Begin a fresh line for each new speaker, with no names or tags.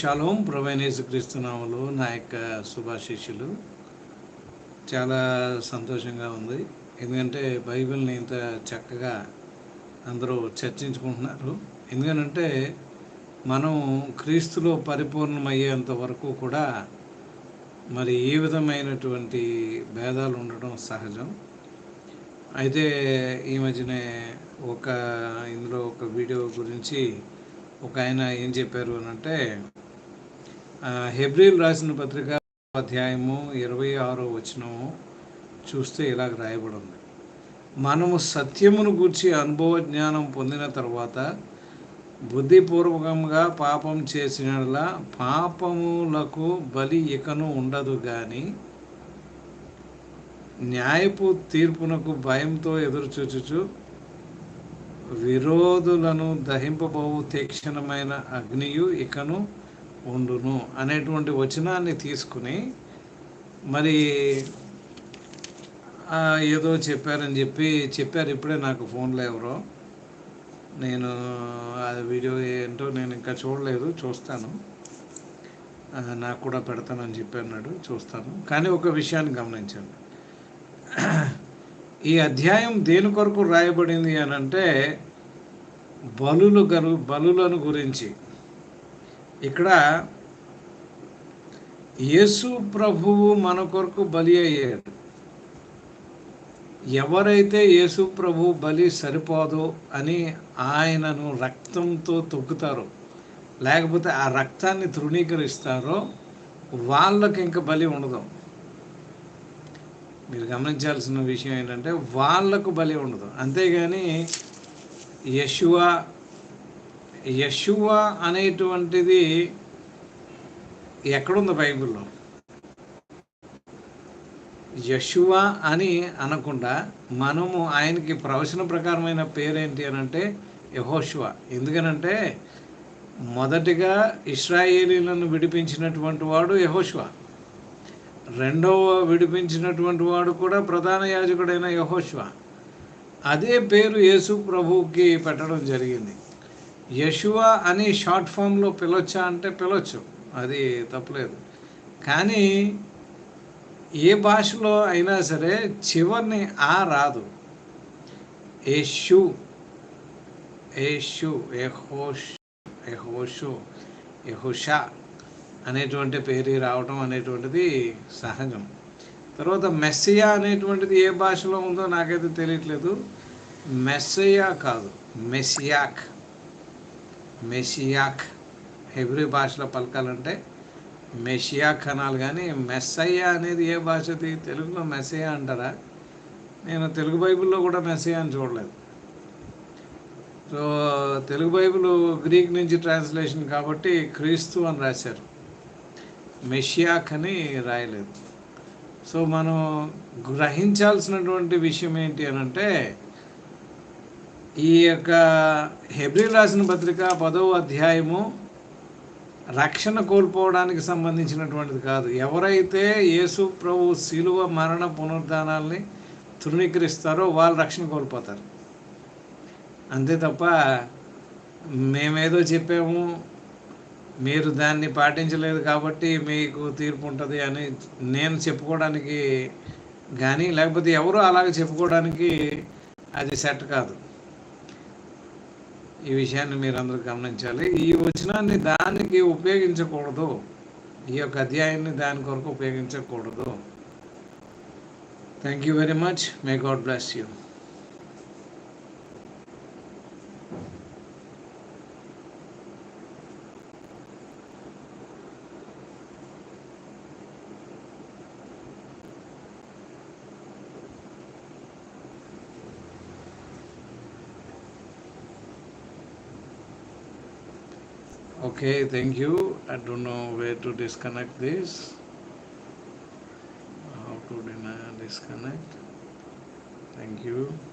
Shalom ప్రవైనేసు క్రీస్తునాములు నా యొక్క శుభాశిష్యులు చాలా సంతోషంగా ఉంది. ఎందుకంటే బైబిల్ని ఇంత చక్కగా అందరూ చర్చించుకుంటున్నారు. ఎందుకంటే మనం క్రీస్తులో పరిపూర్ణమయ్యేంత వరకు కూడా మరి ఏ విధమైనటువంటి భేదాలు ఉండడం సహజం. అయితే ఈ మధ్యనే ఒక ఇందులో ఒక వీడియో గురించి ఒక ఆయన ఏం చెప్పారు అని అంటే హెబ్రిల్ రాసిన పత్రిక అధ్యాయము ఇరవై ఆరో వచనము చూస్తే ఇలాగ రాయబడి ఉంది మనము సత్యమును గూర్చి అనుభవ జ్ఞానం పొందిన తర్వాత బుద్ధిపూర్వకంగా పాపం చేసినలా పాపములకు బలి ఇకను ఉండదు కానీ న్యాయపు తీర్పునకు భయంతో ఎదురుచూచుచు విరోధులను దహింపబోవు తీక్షణమైన అగ్నియు ఇకను ఉండును అనేటువంటి వచనాన్ని తీసుకుని మరి ఏదో చెప్పారని చెప్పి చెప్పారు. ఇప్పుడే నాకు ఫోన్లో ఎవరో. నేను అది వీడియో ఏంటో నేను ఇంకా చూడలేదు చూస్తాను. నాకు కూడా పెడతానని చెప్పి అన్నాడు చూస్తాను. కానీ ఒక విషయాన్ని గమనించండి. ఈ అధ్యాయం దేని కొరకు రాయబడింది అని అంటే బలులు గరు బలులను గురించి. ఇక్కడ యేసు ప్రభువు మన కొరకు బలి అయ్యాడు. ఎవరైతే యేసు ప్రభు బలి సరిపోదు అని ఆయనను రక్తంతో తొక్కుతారో లేకపోతే ఆ రక్తాన్ని తృణీకరిస్తారో వాళ్ళకి ఇంకా బలి ఉండదు. మీరు గమనించాల్సిన విషయం ఏంటంటే వాళ్ళకు బలి ఉండదు. అంతేగాని యశువ యశువ అనేటువంటిది ఎక్కడుంది బైబిల్లో? యశువ అని అనకుండా మనము ఆయనకి ప్రవచన ప్రకారమైన పేరేంటి అని అంటే యహోశువ ఎందుకనంటే మొదటిగా ఇస్రాయేలీలను విడిపించినటువంటి వాడు యహోశువ రెండవ విడిపించినటువంటి వాడు కూడా ప్రధాన యాజకుడైన యహోశువ అదే పేరు యేసు ప్రభువుకి పెట్టడం జరిగింది. యశువ అని షార్ట్ ఫామ్లో పిలవచ్చా అంటే పిలవచ్చు అది తప్పలేదు. కానీ ఏ భాషలో అయినా సరే చివరిని ఆ రాదు. ఏషు ఏషు ఎహోష్ ఎహోషు ఎహుషా అనేటువంటి పేరు రావటం అనేటువంటిది సహజం. తర్వాత మెస్సియా అనేటువంటిది ఏ భాషలో ఉందో నాకైతే తెలియట్లేదు. మెస్సయా కాదు మెస్సియాక్. మెషియాక్ హెబ్రి భాషలో పలకాలంటే మెషియాక్ అనాలి కానీ మెస్సయ్య అనేది ఏ భాషది తెలుగులో మెస్సయ్య అంటారా? నేను తెలుగు బైబిల్లో కూడా మెస్సయ్య అని చూడలేదు. సో తెలుగు బైబిల్ గ్రీక్ నుంచి ట్రాన్స్లేషన్ కాబట్టి క్రీస్తు అని రాశారు. మెషియాక్ అని రాయలేదు. సో మనం గ్రహించాల్సినటువంటి విషయం ఏంటి అని అంటే ఈ యొక్క హెబ్రి రాసిన పత్రిక పదవ అధ్యాయము రక్షణ కోల్పోవడానికి సంబంధించినటువంటిది కాదు. ఎవరైతే యేసు ప్రభు శిలువ మరణ పునరుద్ధానాల్ని తృణీకరిస్తారో వాళ్ళు రక్షణ కోల్పోతారు. అంతే తప్ప మేమేదో చెప్పాము మీరు దాన్ని పాటించలేదు కాబట్టి మీకు తీర్పు ఉంటుంది అని నేను చెప్పుకోవడానికి కానీ లేకపోతే ఎవరు అలాగే చెప్పుకోవడానికి అది సెట్ కాదు. ఈ విషయాన్ని మీరు అందరూ గమనించాలి. ఈ వచనాన్ని దానికి ఉపయోగించకూడదు. ఈ యొక్క అధ్యాయాన్ని దాని కొరకు ఉపయోగించకూడదు. Thank you very much may God bless you okay thank you. I don't know where to disconnect this. How to disconnect? Thank you